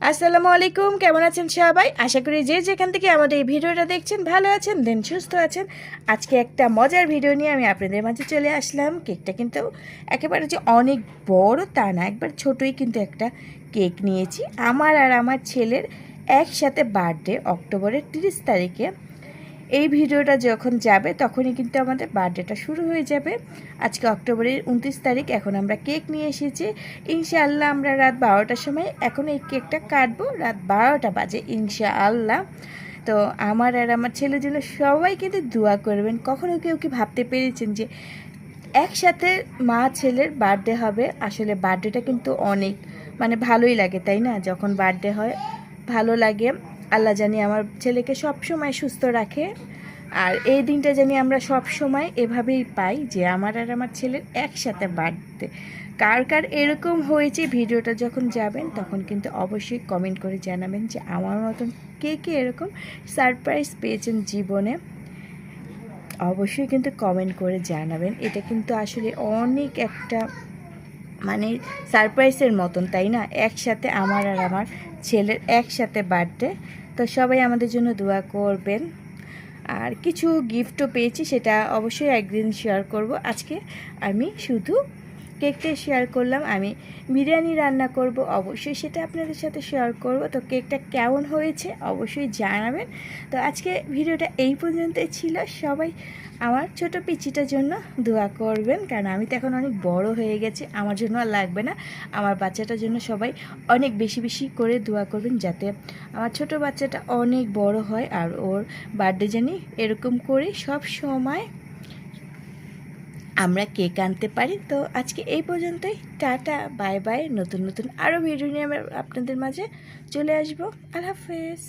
আসসালামু আলাইকুম, কেমন আছেন সবাই? আশা করি যে যেখান থেকে আমাদের এই ভিডিওটা দেখছেন ভালো আছেন, দেন সুস্থ আছেন। আজকে একটা মজার ভিডিও নিয়ে আমি আপনাদের মাঝে চলে আসলাম। কেকটা কিন্তু একেবারে যে অনেক বড় তা না, একবার ছোটই কিন্তু একটা কেক নিয়েছি। আমার আর আমার ছেলের একসাথে বার্থডে অক্টোবরের তিরিশ তারিখে। এই ভিডিওটা যখন যাবে, তখনই কিন্তু আমাদের বার্থডেটা শুরু হয়ে যাবে। আজকে অক্টোবরের উনত্রিশ তারিখ, এখন আমরা কেক নিয়ে এসেছি। ইনশাআল্লাহ আমরা রাত বারোটার সময় এখন এই কেকটা কাটবো। রাত বারোটা বাজে, ইনশাআল্লাহ। তো আমার আর আমার ছেলের জন্য সবাই কিন্তু দোয়া করবেন। কখনো কেউ কি ভাবতে পেরেছেন যে একসাথে মা ছেলের বার্থডে হবে? আসলে বার্থডেটা কিন্তু অনেক মানে ভালোই লাগে, তাই না? যখন বার্থডে হয়, ভালো লাগে। আল্লাহ জানি আমার ছেলেকে সব সময় সুস্থ রাখে। আর এই দিনটা জানি আমরা সব সময় এভাবেই পাই যে আমার আর আমার ছেলের একসাথে বার্থডে। কার কার এরকম হয়েছে ভিডিওটা যখন যাবেন, তখন কিন্তু অবশ্যই কমেন্ট করে জানাবেন যে আমার মতন কে কে এরকম সারপ্রাইজ পেয়েছেন জীবনে। অবশ্যই কিন্তু কমেন্ট করে জানাবেন। এটা কিন্তু আসলে অনেক একটা মানে সারপ্রাইজের মতন, তাই না? একসাথে আমার আর আমার ছেলের একসাথে বার্থডে তো সবাই আমাদের জন্য দোয়া করবেন। আর কিছু গিফটও পেয়েছি, সেটা অবশ্যই একদিন শেয়ার করব। আজকে আমি শুধু কেকটা শেয়ার করলাম, আমি বিরিয়ানি রান্না করব অবশ্যই সেটা আপনাদের সাথে শেয়ার করব। তো কেকটা কেমন হয়েছে অবশ্যই জানাবেন। তো আজকে ভিডিওটা এই পর্যন্তই ছিল। সবাই আমার ছোট পিচিটার জন্য দোয়া করবেন, কারণ আমি তো এখন অনেক বড় হয়ে গেছি, আমার জন্য আর লাগবে না। আমার বাচ্চাটার জন্য সবাই অনেক বেশি বেশি করে দোয়া করবেন যাতে আমার ছোট বাচ্চাটা অনেক বড় হয় আর ওর বার্থডে জানি এরকম করে সব সময় আমরা কেক আনতে পারি। তো আজকে এই পর্যন্তই। Tata, bye bye. নতুন নতুন আরও ভিডিও নিয়ে আমরা আপনাদের মাঝে চলে আসব। আল্লাহ হাফেজ।